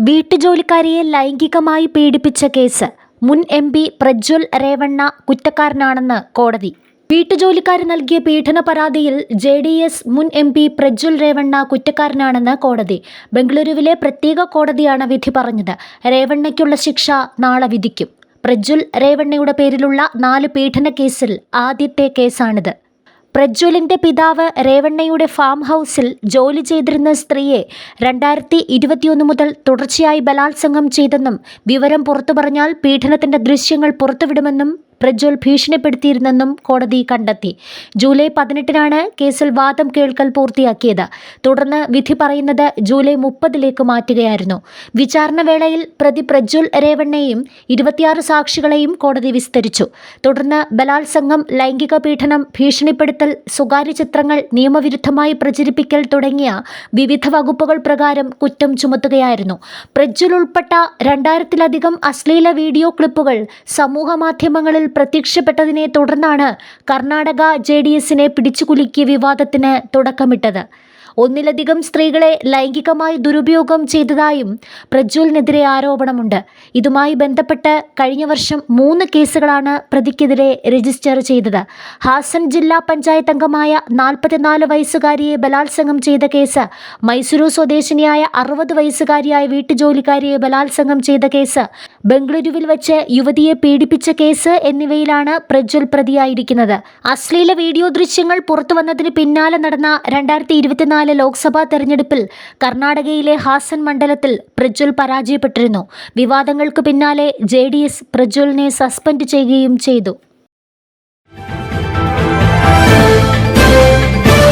വീട്ടുജോലിക്കാരിയെ ലൈംഗികമായി പീഡിപ്പിച്ച കേസ് മുൻ എം പി പ്രജ്വൽ രേവണ്ണ കുറ്റക്കാരനാണെന്ന് കോടതി. വീട്ടുജോലിക്കാരി നൽകിയ പീഡന പരാതിയിൽ ജെ ഡി എസ് മുൻ എം പി പ്രജ്വൽ രേവണ്ണ കുറ്റക്കാരനാണെന്ന് കോടതി. ബംഗളൂരുവിലെ പ്രത്യേക കോടതിയാണ് വിധി പറഞ്ഞത്. രേവണ്ണയ്ക്കുള്ള ശിക്ഷ നാളെ വിധിക്കും. പ്രജ്വൽ രേവണ്ണയുടെ പേരിലുള്ള നാല് പീഡന കേസിൽ ആദ്യത്തെ കേസാണിത്. പ്രജ്വലിന്റെ പിതാവ് രേവണ്ണയുടെ ഫാം ഹൗസിൽ ജോലി ചെയ്തിരുന്ന സ്ത്രീയെ രണ്ടായിരത്തി ഇരുപത്തിയൊന്ന് മുതൽ തുടർച്ചയായി ബലാത്സംഗം ചെയ്തെന്നും വിവരം പുറത്തു പറഞ്ഞാൽ പീഡനത്തിന്റെ ദൃശ്യങ്ങൾ പുറത്തുവിടുമെന്നും പ്രജ്വൽ ഭീഷണിപ്പെടുത്തിയിരുന്നെന്നും കോടതി കണ്ടെത്തി. ജൂലൈ പതിനെട്ടിനാണ് കേസിൽ വാദം കേൾക്കൽ പൂർത്തിയാക്കിയത്. തുടർന്ന് വിധി പറയുന്നത് ജൂലൈ മുപ്പതിലേക്ക് മാറ്റുകയായിരുന്നു. വിചാരണ വേളയിൽ പ്രതി പ്രജ്വൽ രേവണ്ണയെയും ഇരുപത്തിയാറ് സാക്ഷികളെയും കോടതി വിസ്തരിച്ചു. തുടർന്ന് ബലാത്സംഗം ലൈംഗിക പീഡനം ഭീഷണിപ്പെടുത്തൽ സ്വകാര്യ ചിത്രങ്ങൾ നിയമവിരുദ്ധമായി പ്രചരിപ്പിക്കൽ തുടങ്ങിയ വിവിധ വകുപ്പുകൾ പ്രകാരം കുറ്റം ചുമത്തുകയായിരുന്നു. പ്രജ്വൽ ഉൾപ്പെട്ട രണ്ടായിരത്തിലധികം അശ്ലീല വീഡിയോ ക്ലിപ്പുകൾ സമൂഹമാധ്യമങ്ങളിൽ പ്രത്യക്ഷപ്പെട്ടതിനെ തുടർന്നാണ് കർണാടക ജെ ഡി എസിനെ പിടിച്ചുകുലുക്കിയ വിവാദത്തിന് തുടക്കമിട്ടത്. ഒന്നിലധികം സ്ത്രീകളെ ലൈംഗികമായി ദുരുപയോഗം ചെയ്തതായും പ്രജ്വലിനെതിരെ ആരോപണമുണ്ട്. ഇതുമായി ബന്ധപ്പെട്ട് കഴിഞ്ഞ വർഷം മൂന്ന് കേസുകളാണ് പ്രതിക്കെതിരെ രജിസ്റ്റർ ചെയ്തത്. ഹാസൻ ജില്ലാ പഞ്ചായത്ത് അംഗമായ നാൽപ്പത്തിനാല് വയസ്സുകാരിയെ ബലാത്സംഗം ചെയ്ത കേസ് മൈസൂരു സ്വദേശിനിയായ അറുപത് വയസ്സുകാരിയായ വീട്ടുജോലിക്കാരിയെ ബലാത്സംഗം ചെയ്ത കേസ് ബംഗളൂരുവിൽ വെച്ച് യുവതിയെ പീഡിപ്പിച്ച കേസ് എന്നിവയിലാണ് പ്രജ്വൽ പ്രതിയായിരിക്കുന്നത്. അശ്ലീല വീഡിയോ ദൃശ്യങ്ങൾ പുറത്തുവന്നതിന് പിന്നാലെ നടന്ന രണ്ടായിരത്തി ഇരുപത്തിനാല് ലോക്സഭാ തെരഞ്ഞെടുപ്പിൽ കർണാടകയിലെ ഹാസൻ മണ്ഡലത്തിൽ പ്രജ്വൽ പരാജയപ്പെട്ടിരുന്നു. വിവാദങ്ങൾക്ക് പിന്നാലെ ജെ പ്രജ്വലിനെ സസ്പെൻഡ് ചെയ്യുകയും ചെയ്തു.